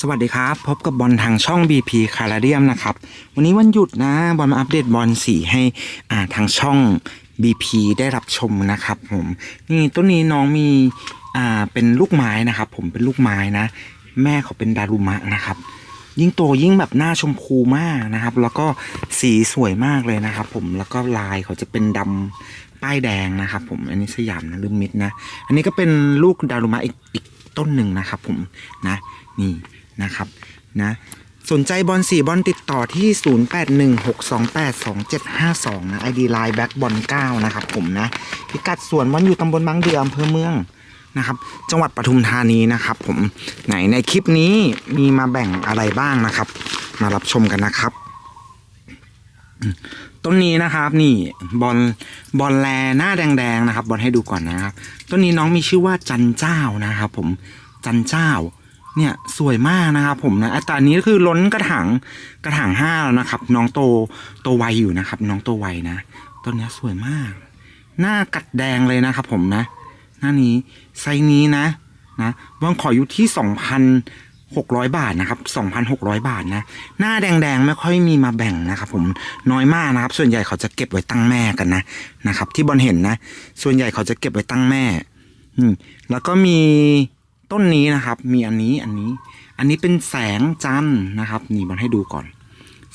สวัสดีครับ พบกับบอลทางช่อง BP คาราเดียมนะครับ วันนี้วันหยุดนะบอลมาอัปเดตบอลสีให้อ่าทางช่อง BP ได้รับชมนะครับผมนี่ต้นนี้น้องมีอ่าเป็นลูกไม้นะครับ ผมเป็นลูกไม้นะ แม่เขาเป็นดารุมะนะครับ ยิ่งโตยิ่งแบบหน้าชมพูมากนะครับ แล้วก็สีสวยมากเลยนะครับ ผมแล้วก็ลายเขาจะเป็นดำป้ายแดงนะครับ ผมอันนี้สยามนะลืมมิดนะ อันนี้ก็เป็นลูกดารุมะอีกอีกต้นหนึ่งนะครับ ผมนะนี่ นะครับนะสนใจบอลสี่บอลติดต่อที่ 0816282752 นะ ID Line Back บอล9นะครับผมนะ พิกัดสวนบอลอยู่ตำบลบางเดืออำเภอเมืองนะครับ จังหวัดปทุมธานีนะครับผมไหนในคลิปนี้มีมาแบ่งอะไรบ้างนะครับ มารับชมกันนะครับ ต้นนี้นะครับนี่บอลบอลแลหน้าแดงๆนะครับ บอลให้ดูก่อนนะครับ ต้นนี้น้องมีชื่อว่าจันเจ้านะครับ ผมจันเจ้า เนี่ยสวยมากนะครับผมนะแต่อันนี้คือล้นกระถางกระถางห้าแล้วนะครับ น้องโตโตไวอยู่นะครับ น้องโตไวนะต้นนี้สวยมาก หน้ากัดแดงเลยนะครับ ผมนะ หน้านี้ไซนี้นะนะบอลขออยู่ที่สองพันหกร้อยบาทนะครับสองพันหกร้อยบาทนะ หน้าแดงๆ ไม่ค่อยมีมาแบ่งนะครับผมน้อยมากนะครับ ส่วนใหญ่เขาจะเก็บไว้ตั้งแม่กันนะนะครับ ที่บอลเห็นนะ ส่วนใหญ่เขาจะเก็บไว้ตั้งแม่ อืมแล้วก็มี ต้นนี้นะครับ มีอันนี้อันนี้ อันนี้เป็นแสงจันทร์นะครับ นี่บอลให้ดูก่อน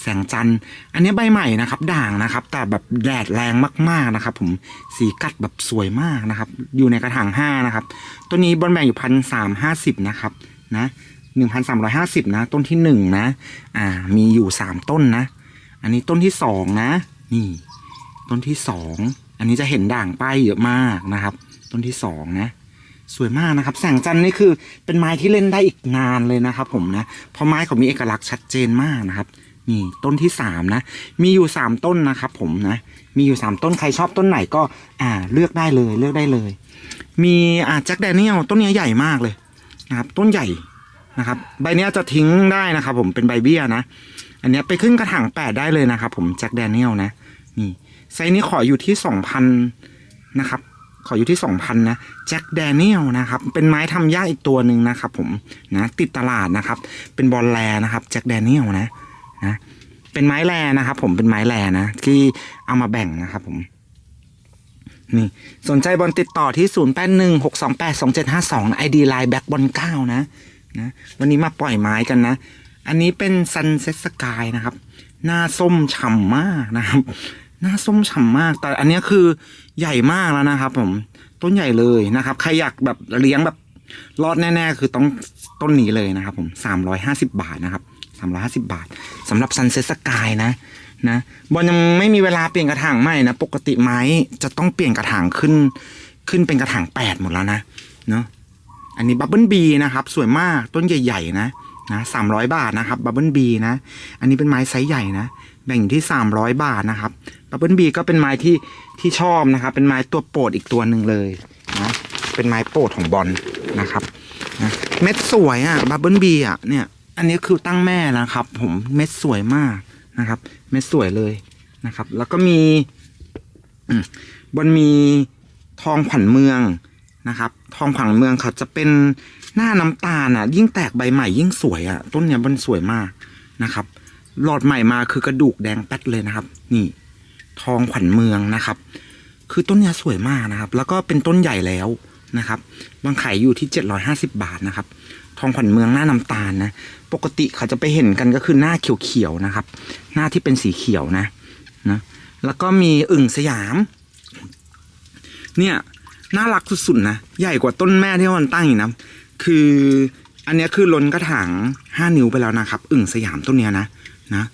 แสงจันทร์อันนี้ใบใหม่นะครับ ด่างนะครับ แต่แบบแดดแรงมากๆนะครับ ผมสีกัดแบบสวยมากนะครับ อยู่ในกระถางห้านะครับต้นนี้บอลแบ่งอยู่พันสามห้าสิบนะครับ นะหนึ่งพันสามร้อยห้าสิบนะ ต้นที่หนึ่งนะ อ่า มีอยู่สามต้นนะ อันนี้ต้นที่สองนะ นี่ ต้นที่สองอันนี้จะเห็นด่างป้ายเยอะมากนะครับ ต้นที่สองนะ สวยมากนะครับ แสงจันทร์นี่คือเป็นไม้ที่เล่นได้อีกนานเลยนะครับ ผมนะเพราะไม้เขามีเอกลักษณ์ชัดเจนมากนะครับ นี่ต้นที่สามนะ มีอยู่สามต้นนะครับ ผมนะมีอยู่สามต้นใครชอบต้นไหนก็ อ่าเลือกได้เลยเลือกได้เลย มีอ่าแจ็คแดเนียลต้นนี้ใหญ่มากเลยนะครับ ต้นใหญ่นะครับ ใบเนี้ยจะทิ้งได้นะครับ ผมเป็นใบเบี้ยนะอันเนี้ยไปขึ้นกระถางแปดได้เลยนะครับ ผมแจ็คแดเนียลนะนี่ไซส์นี้ขออยู่ที่สองพันนะครับ ขออยู่ที่สองพันนะแจ็คแดเนียลนะครับ เป็นไม้ทำยากอีกตัวหนึ่งนะครับผมนะติดตลาดนะครับ เป็นบอลแลนะครับแจ็คแดเนียลนะนะเป็นไม้แลนะครับ ผมเป็นไม้แลนะที่เอามาแบ่งนะครับผมนี่สนใจบอลติดต่อที่ 0 8 1 6 2 8 2 7 5 2 ID Line แบ็กบอล9นะนะวันนี้มาปล่อยไม้กันนะ อันนี้เป็นซันเซ็ตสกายนะครับ หน้าส้มฉ่ำมากนะครับ หน้าส้มฉ่ำมาก แต่อันนี้คือใหญ่มากแล้วนะครับ ผมต้นใหญ่เลยนะครับ ใครอยากแบบเลี้ยงแบบรอดแน่ ๆ คือต้องต้นนี้เลยนะครับผมสามร้อยห้าสิบาทนะครับสามร้อยห้าสิบาทสำหรับซันเซ็ตสกายนะนะบอลยังไม่มีเวลาเปลี่ยนกระถางใหม่นะ ปกติไม้จะต้องเปลี่ยนกระถางขึ้น ขึ้นเป็นกระถางแปดหมดแล้วนะเนาะอันนี้บับเบิลบีนะครับ สวยมากต้นใหญ่ ๆ นะนะสามร้อยบาทนะครับบับเบิลบีนะ อันนี้เป็นไม้ไซส์ใหญ่นะ แบ่งอยู่ที่สามร้อยบาทนะครับบับเบิลบีก็เป็นไม้ที่ที่ชอบนะครับ เป็นไม้ตัวโปรดอีกตัวหนึ่งเลยนะเป็นไม้โปรดของบอลนะครับนะเม็ดสวยอะบับเบิลบีอะเนี่ย อันนี้คือตั้งแม่แล้วครับ ผมเม็ดสวยมากนะครับ เม็ดสวยเลยนะครับ แล้วก็มีอืมบนมีทองขวัญเมืองนะครับ ทองขวัญเมืองเขาจะเป็นหน้าน้ำตาลอะ ยิ่งแตกใบใหม่ยิ่งสวยอะ ต้นเนี้ยมันสวยมากนะครับ หลอดใหม่มาคือกระดูกแดงแป๊ดเลยนะครับ นี่ ทองขวัญเมืองนะครับ คือต้นเนี้ยสวยมากนะครับ แล้วก็เป็นต้นใหญ่แล้วนะครับบางขายอยู่ที่เจ็ดร้อยห้าสิบาทนะครับ ทองขวัญเมืองหน้าน้ำตาลนะ ปกติเขาจะไปเห็นกันก็คือหน้าเขียวๆนะครับ หน้าที่เป็นสีเขียวนะนะ แล้วก็มีอึ่งสยาม เนี่ยน่ารักสุดๆนะ ใหญ่กว่าต้นแม่ที่มันตั้งอีกนะ คืออันนี้คือล้นกระถางห้านิ้วไปแล้วนะครับ อึ่งสยามต้นเนี้ยนะ นะ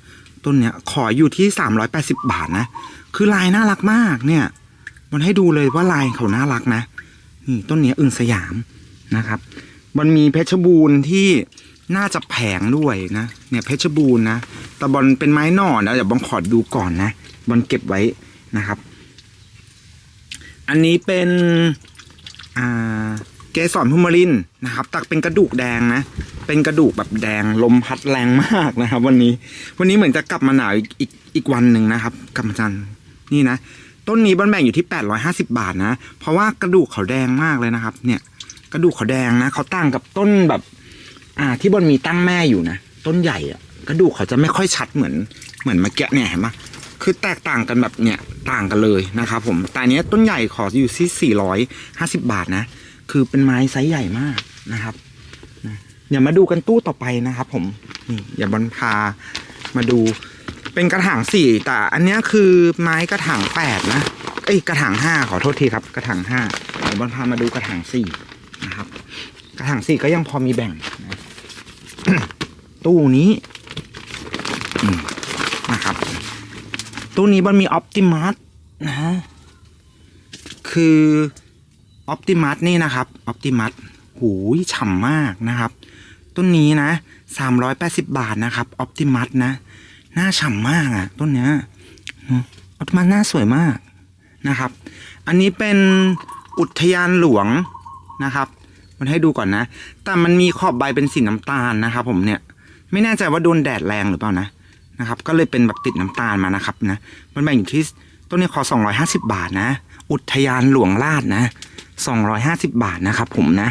ต้นเนี้ยขออยู่ที่สามร้อยแปดสิบาทนะ คือลายน่ารักมากเนี่ย มันให้ดูเลยว่าลายเขาน่ารักนะ นี่ต้นเนี้ยอึ่งสยามนะครับ มันมีเพชรบูรณ์ที่น่าจะแผงด้วยนะ เนี่ยเพชรบูรณ์นะ แต่บอลเป็นไม้หน่อนะเดี๋ยวบอลขอดูก่อนนะ บอลเก็บไว้นะครับ อันนี้เป็น อ่า เกสรพุมารินนะครับ ตักเป็นกระดูกแดงนะ เป็นกระดูกแบบแดงลมพัดแรงมากนะครับ วันนี้ วันนี้เหมือนจะกลับมาหนาวอีกอีกอีกวันหนึ่งนะครับกับมาจันทร์นี่นะ ต้นนี้บอลแบ่งอยู่ที่ 850 บาทนะ เพราะว่ากระดูกเขาแดงมากเลยนะครับ เนี่ย กระดูกเขาแดงนะเขาต่างกับต้นแบบ อ่า ที่บนมีตั้งแม่อยู่นะต้นใหญ่อะกระดูกเขาจะไม่ค่อยชัดเหมือนเหมือนเมื่อกี้เนี่ยเห็นไหมคือแตกต่างกันแบบเนี่ยต่างกันเลยนะครับผมแต่อันเนี้ยต้นใหญ่ขออยู่ที่450 บาทนะ คือเป็นไม้ไซส์ใหญ่มากนะครับเดี๋ยวมาดูกันตู้ต่อไปนะครับ ผมนี่อย่าบอลพามาดู เป็นกระถางสี่แต่อันนี้คือไม้กระถางแปดนะเอ้ยกระถางห้าขอโทษทีครับ กระถางห้าเดี๋ยวบอลพามาดูกระถางสี่นะครับ กระถางสี่ก็ยังพอมีแบ่งนะตู้นี้นะครับ ตู้นี้มันมีออ t ติมัสนะฮะคือ ออ t ติมัสนี่นะครับออ t ติมัสหูยฉ่ำมากนะครับ ต้นนี้นะสามร้อยแปดสิบาทนะครับออ t ติมัสนะหน้าฉ่ำมากอะต้นเนี้ยออ t ติมัสหน้าสวยมากนะครับ อันนี้เป็นอุทยานหลวงนะครับ มันให้ดูก่อนนะ แต่มันมีขอบใบเป็นสีน้ำตาลนะครับ ผมเนี่ยไม่แน่ใจว่าโดนแดดแรงหรือเปล่านะนะครับ ก็เลยเป็นแบบติดน้ำตาลมานะครับนะมันแบ่งอยู่ที่ต้นนี้ขอ250 บาทนะ อุทยานหลวงลาดนะ 250 บาทนะครับผมนะ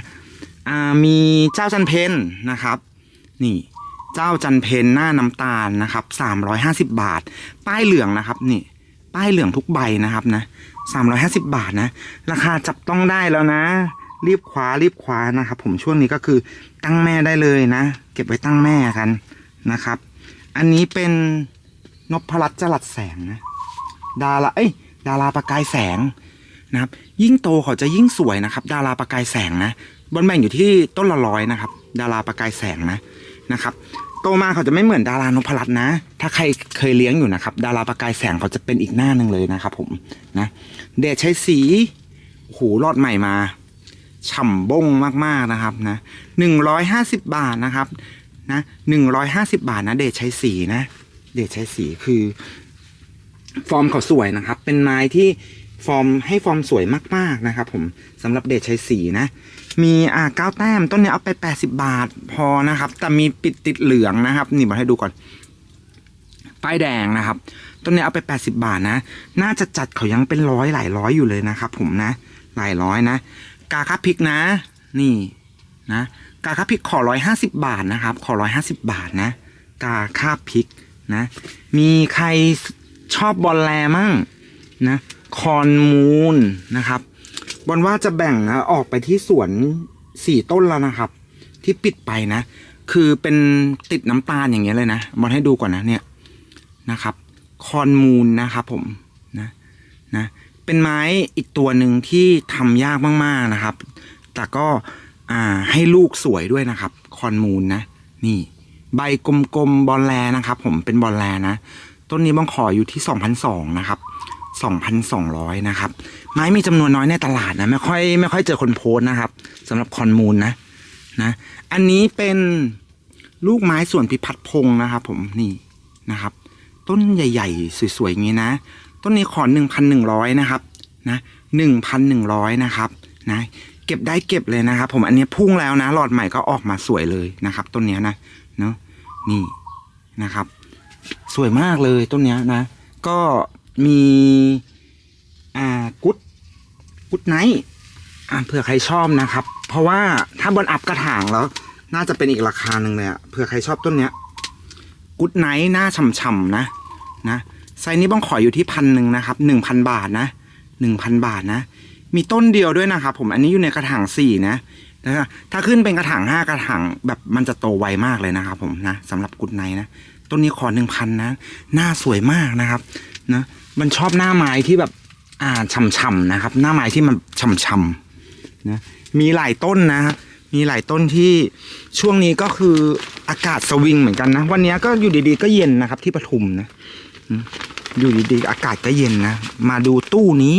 อ่ามีเจ้าจันเพนนะครับ นี่เจ้าจันเพนหน้าน้ำตาลนะครับ 350 บาท ป้ายเหลืองนะครับนี่ป้ายเหลืองทุกใบนะครับนะ 350 บาทนะ ราคาจับต้องได้แล้วนะ รีบคว้ารีบคว้านะครับ ผมช่วงนี้ก็คือตั้งแม่ได้เลยนะ เก็บไว้ตั้งแม่กันนะครับ อันนี้เป็นนพรัตจรัสแสงนะ ดาราเอ้ยดาราประกายแสง นะครับ ยิ่งโตเขาจะยิ่งสวยนะครับ ดาราประกายแสงนะบนแบ่งอยู่ที่ต้นละร้อยนะครับ ดาราประกายแสงนะนะครับ โตมาเขาจะไม่เหมือนดารานพรัตน์นะ ถ้าใครเคยเลี้ยงอยู่นะครับ ดาราประกายแสงเขาจะเป็นอีกหน้าหนึ่งเลยนะครับ ผมนะเดชใช้สีโหรอดใหม่มาฉ่ำบงมากๆนะครับนะหนึ่งร้อยห้าสิบบาทนะครับนะหนึ่งร้อยห้าสิบาทนะ เดชใช้สีนะ เดชใช้สีคือ ฟอร์มเขาสวยนะครับ เป็นไม้ที่ ฟอร์มให้ฟอร์มสวยมากๆนะครับ ผมสำหรับเดชใช้สีนะ มีอ่าเก้าแต้มต้นเนี้ยเอาไปแปดสิบาทพอนะครับ แต่มีปิดติดเหลืองนะครับ นี่มาให้ดูก่อนป้ายแดงนะครับ ต้นนี้เอาไป 80 บาทนะ น่าจะจัดเขายังเป็นร้อยหลายร้อยอยู่เลยนะครับ ผมนะ หลายร้อยนะ กาคาพริกนะ นี่นะกาคาพริกขอร้อยห้าสิบาทนะครับ ขอร้อยห้าสิบาทนะ กาคาพริกนะ มีใครชอบบอลแลมั่งนะ คอนมูลนะครับบอลว่าจะแบ่งนะออกไปที่สวนสี่ต้นแล้วนะครับ ที่ปิดไปนะ คือเป็นติดน้ำตาลอย่างเงี้ยเลยนะบอลให้ดูก่อนนะเนี่ยนะครับ คอนมูลนะครับผมนะนะเป็นไม้อีกตัวหนึ่งที่ทำยากมากๆนะครับ แต่ก็อ่าให้ลูกสวยด้วยนะครับ คอนมูลนะ นี่ ใบกลมๆบอลแลนะครับ ผมเป็นบอลแลนะ ต้นนี้บ้องขออยู่ที่2,200นะครับ 2,200 นะครับ ไม้มีจำนวนน้อยในตลาดนะ ไม่ค่อยไม่ค่อยเจอคนโพสนะครับสำหรับคอนมูลนะนะ อันนี้เป็นลูกไม้ส่วนพิพัฒน์พงศ์นะครับ ผมนี่นะครับ ต้นใหญ่ ๆ สวยๆอย่างนี้นะ ต้นนี้ขอหนึ่งพันหนึ่งร้อยนะครับนะหนึ่งพันหนึ่งร้อยนะครับนะเก็บได้เก็บเลยนะครับ ผมอันนี้พุ่งแล้วนะ หลอดใหม่ก็ออกมาสวยเลยนะครับ ต้นนี้นะเนาะนี่นะครับ สวยมากเลยต้นนี้นะ ก็ มีอ่ากุดกุดไนท์อ่าเผื่อใครชอบนะครับ เพราะว่าถ้าบนอัพกระถางแล้ว น่าจะเป็นอีกราคาหนึ่งเลยอะเผื่อใครชอบต้นเนี้ยกุดไนท์หน้าฉ่ำๆนะนะไซส์นี้บ้องขออยู่ที่พันหนึ่งนะครับหนึ่งพันบาทนะหนึ่งพันบาทนะ มีต้นเดียวด้วยนะครับผมอันนี้อยู่ในกระถางสี่นะแล้วก็ถ้าขึ้นเป็นกระถางห้ากระถางแบบมันจะโตไวมากเลยนะครับผมนะสำหรับกุดไนท์นะต้นนี้ขอหนึ่งพันนะ หน้าสวยมากนะครับ นะ มันชอบหน้าไม้ที่แบบ อ่าฉ่ำๆนะครับ หน้าไม้ที่มันฉ่ำๆนะมีหลายต้นนะมีหลายต้นที่ช่วงนี้ก็คืออากาศสวิงเหมือนกันนะ วันนี้ก็อยู่ดีๆ ก็เย็นนะครับที่ปทุมนะอืมอยู่ดีๆ อากาศก็เย็นนะ มาดูตู้นี้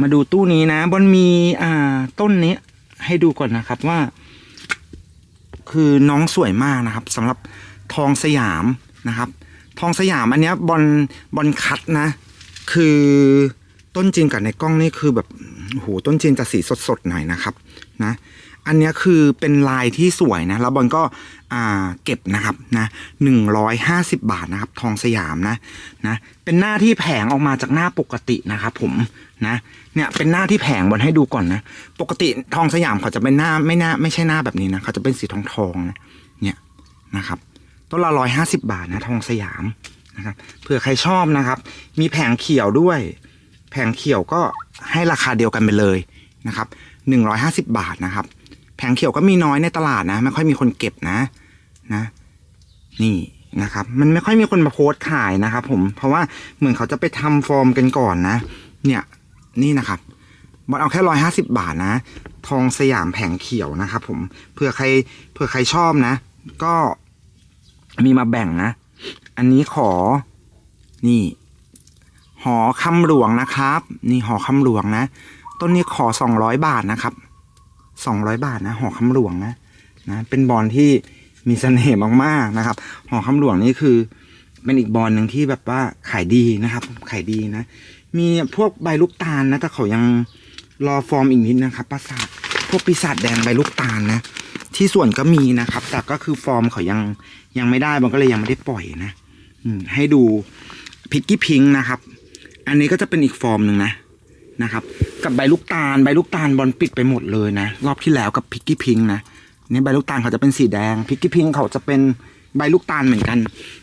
มาดูตู้นี้นะบนมีอ่าต้นนี้ให้ดูก่อนนะครับว่า คือน้องสวยมากนะครับสำหรับทองสยามนะครับ ทองสยามอันเนี้ยบอลบอลคัดนะ คือต้นจริงกับในกล้องนี่คือแบบโหต้นจริงจะสีสดๆหน่อยนะครับนะ อันเนี้ยคือเป็นลายที่สวยนะ แล้วบอลก็อ่าเก็บนะครับนะหนึ่งร้อยห้าสิบบาทนะครับ ทองสยามนะนะเป็นหน้าที่แผงออกมาจากหน้าปกตินะครับผมนะเนี่ยเป็นหน้าที่แผงบอลให้ดูก่อนนะ ปกติทองสยามเขาจะเป็นหน้าไม่หน้าไม่ใช่หน้าแบบนี้นะเขาจะเป็นสีทองทองนะเนี่ยนะครับ ต้นละร้อยห้าสิบาทนะทองสยามนะครับเผื่อใครชอบนะครับ มีแผงเขียวด้วย แผงเขียวก็ให้ราคาเดียวกันไปเลยนะครับหนึ่งร้อยห้าสิบาทนะครับ แผงเขียวก็มีน้อยในตลาดนะ ไม่ค่อยมีคนเก็บนะนะ นี่นะครับ มันไม่ค่อยมีคนมาโพสต์ขายนะครับ ผมเพราะว่าเหมือนเขาจะไปทำฟอร์มกันก่อนนะ เนี่ยนี่นะครับบอลเอาแค่ร้อยห้าสิบาทนะ ทองสยามแผงเขียวนะครับ ผมเผื่อใครเผื่อใครชอบนะ ก็ มีมาแบ่งนะ อันนี้ขอ นี่ หอคำหลวงนะครับ นี่หอคำหลวงนะ ต้นนี้ขอสองร้อยบาทนะครับสองร้อยบาทนะ หอคำหลวงนะนะ เป็นบอลที่มีเสน่ห์มากๆนะครับ หอคำหลวงนี่คือเป็นอีกบอลหนึ่งที่แบบว่าขายดีนะครับ ขายดีนะ มีพวกใบลูกตาลนะแต่เขายังรอฟอร์มอีกนิดนะครับปราสาทพวกปีศาจแดงใบลูกตาลนะ ที่ส่วนก็มีนะครับ แต่ก็คือฟอร์มเขายังยังไม่ได้มันก็เลยยังไม่ได้ปล่อยนะให้ดูพิกกี้พิงนะครับ อันนี้ก็จะเป็นอีกฟอร์มหนึ่งนะนะครับ กับใบลูกตาลใบลูกตาลบอลปิดไปหมดเลยนะ รอบที่แล้วกับพิกกี้พิงนะนี่ใบลูกตาลเขาจะเป็นสีแดงพิกกี้พิงเขาจะเป็นใบลูกตาลเหมือนกัน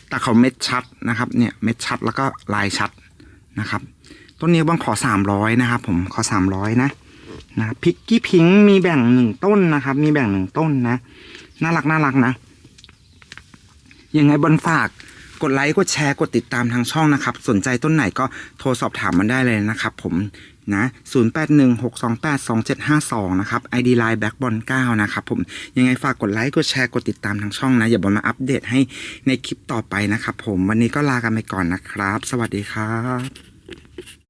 แต่เขาเม็ดชัดนะครับ เนี่ยเม็ดชัดแล้วก็ลายชัดนะครับ ต้นนี้บอลขอสามร้อยนะครับ ผมขอสามร้อยนะ นะพิกกี้พิงมีแบ่งหนึ่งต้นนะครับ มีแบ่งหนึ่งต้นนะ น่ารักน่ารักนะ ยังไงบนฝากกดไลค์กดแชร์กดติดตามทางช่องนะครับ สนใจต้นไหนก็โทรสอบถามมันได้เลยนะครับผมนะ0816282752 นะครับ ID Line Backball 9นะครับผมยังไงฝากกดไลค์กดแชร์กดติดตามทางช่องนะ อย่าบอลมาอัปเดตให้ในคลิปต่อไปนะครับผมวันนี้ก็ลากันไปก่อนนะครับ สวัสดีครับ